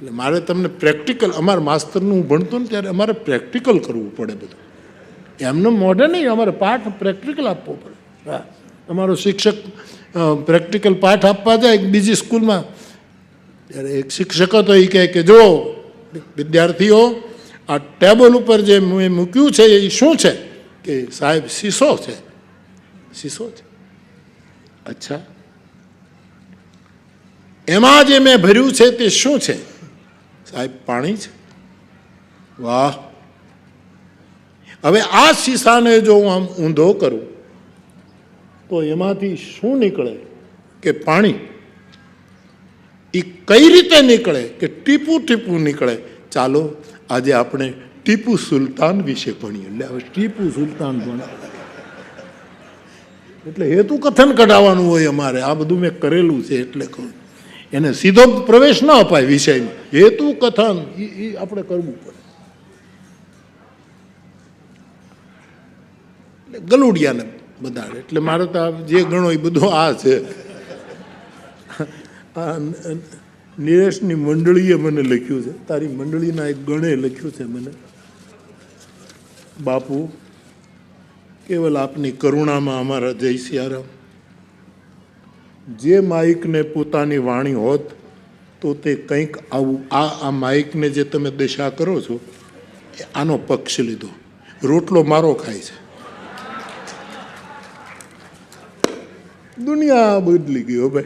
એટલે મારે તમને પ્રેક્ટિકલ, અમારા માસ્તરનું હું ભણતો ને ત્યારે અમારે પ્રેક્ટિકલ કરવું પડે બધું. એમને મોઢે નહીં, અમારે પાઠ પ્રેક્ટિકલ આપવો પડે. હા. અમારો શિક્ષક પ્રેક્ટિકલ પાઠ આપવા જાય બીજી સ્કૂલમાં. ત્યારે એક શિક્ષક હતો એ કહે કે જો વિદ્યાર્થીઓ, આ ટેબલ ઉપર જે મેં મૂક્યું છે, એ શું છે? કે સાહેબ શીશો છે. શીશો છે. અચ્છા. એમાં જે મેં ભર્યું છે, તે શું છે? સાહેબ, પાણી છે વાહ. હવે આ શીશાને જો હું આમ ઊંધો કરું, તો એમાંથી શું નીકળે કે પાણી? એ કઈ રીતે નીકળે કે ટીપું ટીપું નીકળે? ચાલો, આજે આપણે ટીપુ સુલતાન વિશે ભણીએ. એટલે હવે ટીપુ સુલતાન ભણે. એટલે હેતુ કથન કઢાવવાનું હોય અમારે. આ બધું મેં કરેલું છે, એટલે કહું. એને સીધો પ્રવેશ ન અપાય વિષયમાં. હેતુ કથન એ આપણે કરવું પડે. એટલે ગલુડિયાને બધાડે એટલે મારે તો જે ગણો એ બધો આ છે. નિરેશની મંડળીએ મને લખ્યું છે. તારી મંડળીના એક ગણે લખ્યું છે મને. બાપુ, કેવલ આપની કરુણામાં અમારા જય સિયારામ. જે માઇકને પોતાની વાણી હોત, તો તે કંઈક આવું, આ આ માઇકને જે તમે દિશા કરો છો, એ આનો પક્ષ લીધો. રોટલો મારો ખાય છે. દુનિયા બદલી હો ભાઈ.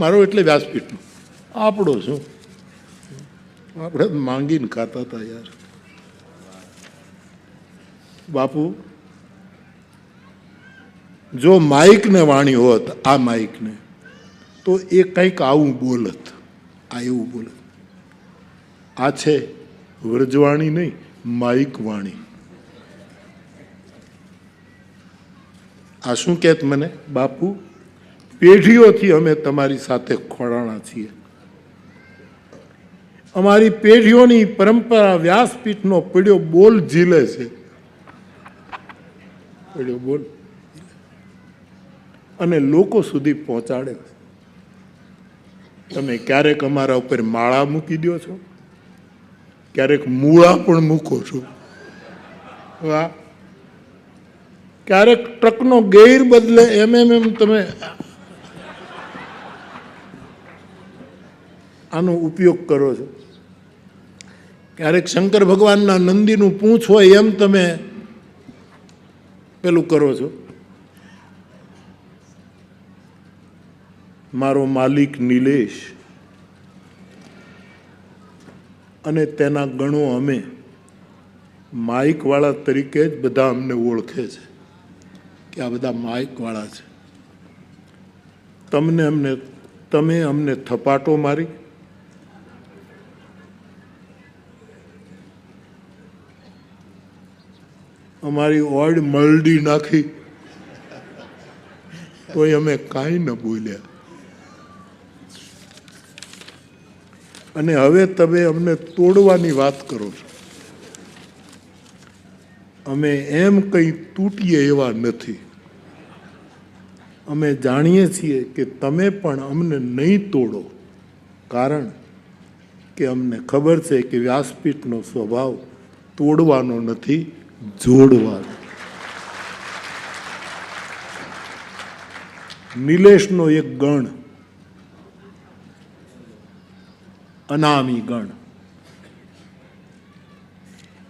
મારો એટલે વ્યાસપીઠનો. આપણો શું? આપણે માંગીને ખાતા હતા યાર. બાપુ જો માઇકને વાણી હોત, આ માઇકને, તો એ કંઈક આવું બોલત, આ એવું બોલત. આ છે વ્રજવાણી નહીં, માઇક વાણી. આ શું કહેત મને, બાપુ? પેઢીઓથી અમે તમારી સાથે ખોડાણા છીએ. અમારી પેઢીઓની પરંપરા વ્યાસપીઠનો પીડ્યો બોલ ઝીલે છે. પીડ્યો બોલ. અને લોકો સુધી પહોંચાડે તમે ક્યારેક અમારા ઉપર માળા મૂકી દો છો? ક્યારેક મૂળા પણ મૂકો છો? વાહ. ક્યારેક ટ્રકનો ગેર બદલે એમ એમ એમ તમે આનો ઉપયોગ કરો છો. ક્યારેક શંકર ભગવાનના નંદીનું પૂંછ હોય એમ તમે પેલું કરો છો. મારો માલિક નિલેશ. અને તેના ગણો અમે માઇકવાળા તરીકે જ બધા અમને ઓળખે છે કે આ બધા માઇકવાળા છે. તમને અમને, તમે અમને થપાટો મારી. અમારી ઓડ મરડી નાખી. તોય અમે કાંઈ ન બોલ્યા. અને હવે તમે અમને તોડવાની વાત કરો છો. અમે એમ કંઈ તૂટીએ એવા નથી. અમે જાણીએ છીએ કે તમે પણ અમને નહીં તોડો, કારણ કે અમને ખબર છે કે વ્યાસપીઠનો સ્વભાવ તોડવાનો નથી, જોડવાનો. નિલેશનો એક ગણ અનામી ગણ.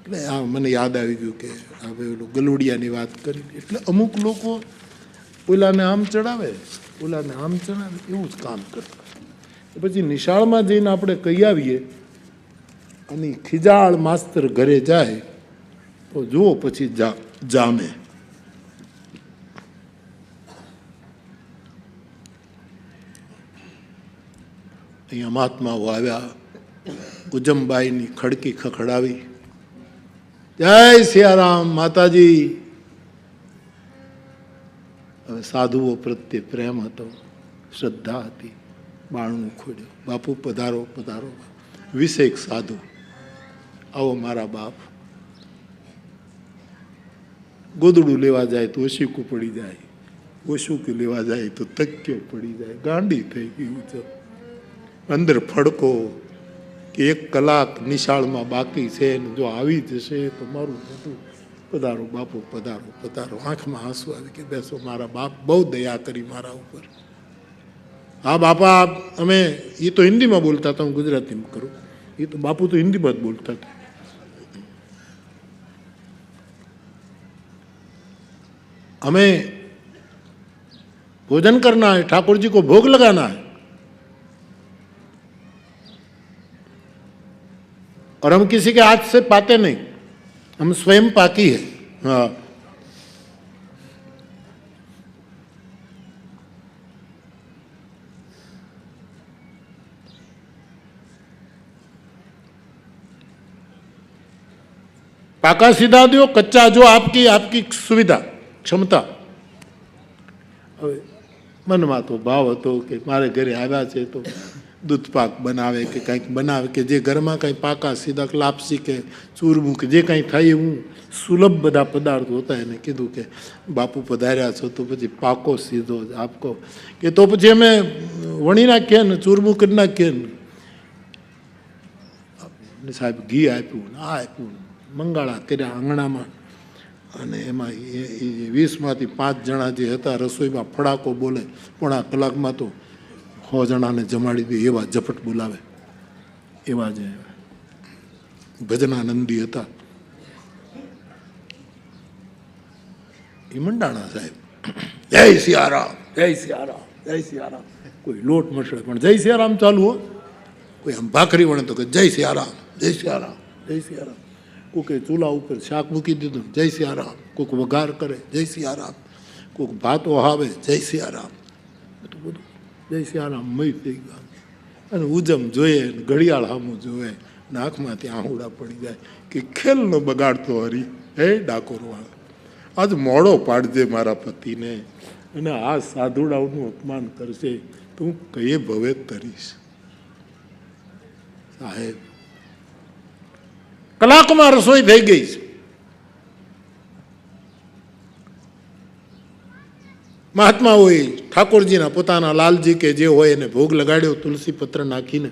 એટલે આ મને યાદ આવી ગયું કે હવે ઓલું ગલુડિયાની વાત કરી. એટલે અમુક લોકો ઓલાને આમ ચડાવે, ઓલાને આમ ચડાવે, એવું જ કામ કરતા. પછી નિશાળમાં જઈને આપણે કહી આવીએ અને ખિજાળ માસ્તર ઘરે જાય, તો જુઓ પછી જામે. અહીંયા મહાત્માઓ આવ્યા ઉજમબાઈની ખડકી ખખડાવી. જય સિયારામ માતાજી. હવે સાધુઓ પ્રત્યે પ્રેમ હતો. શ્રદ્ધા હતી. બાણું ખોડ્યો બાપુ, પધારો પધારો. વિશેક સાધુ. આવો મારા બાપ. ગોદડું લેવા જાય તો ઓશીકું પડી જાય. ઓશીકું લેવા જાય તો તક્યો પડી જાય. ગાંડી થઈ ગયું છે અંદર ફડકો કે એક કલાક નિશાળમાં બાકી છે ને જો આવી જશે તો મારું બધું પધારો બાપુ પધારો પધારો આંખમાં આંસુ આવી કે બેસો મારા બાપ બહુ દયા કરી મારા ઉપર હા બાપા અમે એ તો હિન્દીમાં બોલતા હતા હું ગુજરાતીમાં કરું એ તો બાપુ તો હિન્દીમાં જ બોલતા હતા हमें भोजन करना है ठाकुर जी को भोग लगाना है और हम किसी के हाथ से पाते नहीं हम स्वयं पाकी है हाँ पाका सीधा दो कच्चा जो आपकी आपकी सुविधा ક્ષમતા હવે મનમાં તો ભાવ હતો કે મારે ઘરે આવ્યા છે તો દૂધ પાક બનાવે કે કંઈક બનાવે કે જે ઘરમાં કંઈ પાકા સીધા લાપસી કે ચૂરમું કે જે કંઈ થાય એવું સુલભ બધા પદાર્થો હતા એને કીધું કે બાપુ પધાર્યા છો તો પછી પાકો સીધો જ આપકો. કે તો પછી અમે વણી નાખીએ ને ચૂરમું કરી નાખીએ ને. સાહેબ ઘી આપ્યું ને આ આપ્યું મંગાળા કર્યા આંગણામાં. અને એમાં એ વીસમાંથી પાંચ જણા જે હતા રસોઈમાં ફડાકો બોલે. પોણા કલાકમાં તો સો જણાને જમાડી દે એવા ઝપટ બોલાવે. એવા જે ભજનાનંદી હતા. એ મંડાણા સાહેબ. જય સિયારામ. જય સિયારામ. જય સિયારામ. કોઈ લોટ મસળે પણ જય સિયારામ ચાલુ હો. કોઈ આમ ભાખરી વણે તો કે જય સિયારામ જય સિયારામ જય સિયારામ. કોકે ચૂલા ઉપર શાક મૂકી દીધું જય સિયારામ. કોઈક વઘાર કરે જય સિયારામ. કોઈક ભાત ઓહાવે જય સિયારામ. બધું બધું. જય આના મય થઈ ગયા. અને ઉજમ જોઈએ ને ઘડિયાળ સામું જોવે ત્યાં આહુડા પડી જાય કે ખેલનો બગાડતો હરી, હે ડાકોરવાળા આજ મોડો પાડજે મારા પતિને, અને આ સાધુડાઓનું અપમાન કરશે તો હું કયે ભવે તરીશ. સાહેબ, કલાકમાં રસોઈ થઈ ગઈ છે. મહાત્માઓએ ઠાકોરજીના પોતાના લાલજી કે જે હોય એને ભોગ લગાડ્યો, તુલસી પત્ર નાખીને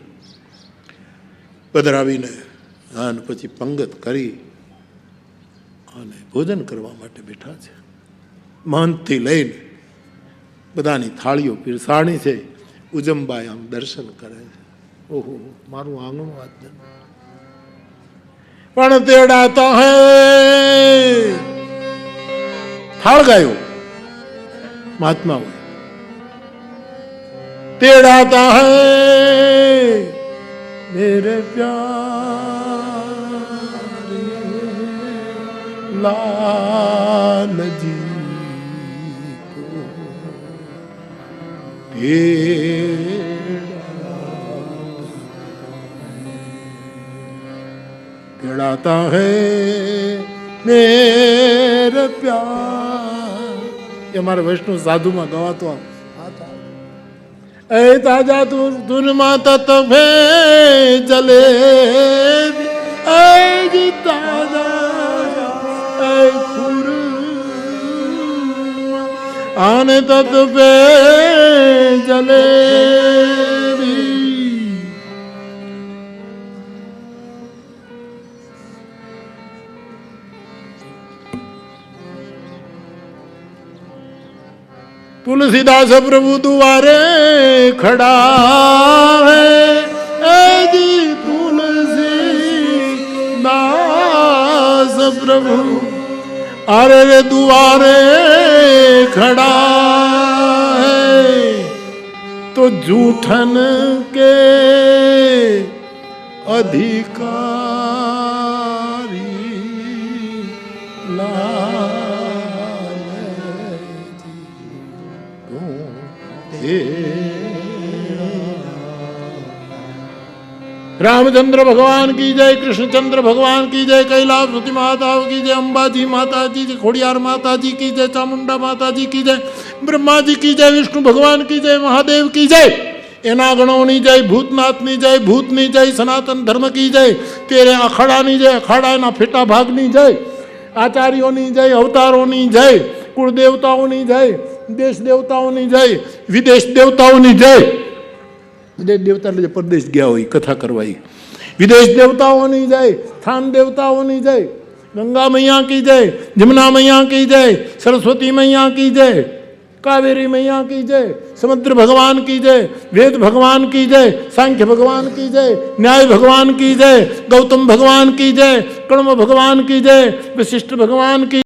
પધરાવીને અને પછી પંગત કરી અને ભોજન કરવા માટે બેઠા છે. મહંતથી લઈને બધાની થાળીઓ પીરસાણી છે, ઉજમબાઈ આમ દર્શન કરે છે. ઓહો, મારું આંગણું વાત પણ તેડાતા હે. થાળ ગાયો. મહાત્મા હોય તેડાતા હે મેરે પ્યારે લાલજી को तेड़ाता है मेरे प्यार એ અમારે વૈષ્ણવ સાધુમાં ગવાતો એ તાજા તું તુન માતા તભે જલે આને તત પે જલે તુલસીદાસ પ્રભુ દુવારે ખડાવે. એજી તુલસી દાસ પ્રભુ, અરે રે દુવારે ખડા તો જૂઠન કે અધિકાર रामचंद्र भगवान की जय कृष्णचंद्र भगवान की जय कैलाश सती माता की जय अंबाजी माता जी की खोड़ियार माता जी की जय चामुंडा माता जी की जय ब्रह्मा जी की जय विष्णु भगवान की जय महादेव की जय એના ગણોની જય ભૂતનાથની જય ભૂતની જય સનાતન ધર્મ કી જય તેરે અખાડાની જય અખાડાના ફેટા ભાગની જય આચાર્યોની જય અવતારોની જય કુળ દેવતાઓની જય દેશ દેવતાઓની જય વિદેશ દેવતાઓની જય વિદેશ દેવતા એટલે પરદેશ ગયા હોય કથા કરવા વિદેશ દેવતાઓની જય સ્થાન દેવતાઓની જય ગંગા મૈયા કી જય જમના મૈયા કી જય સરસ્વતી મૈયા કી જય કાવેરી મૈયા કી જય સમુદ્ર ભગવાન કી જય વેદ ભગવાન કી જય સાંખ્ય ભગવાન કી જય ન્યાય ભગવાન કી જય ગૌતમ ભગવાન કી જય કણમ ભગવાન કી જય વશિષ્ઠ ભગવાન કી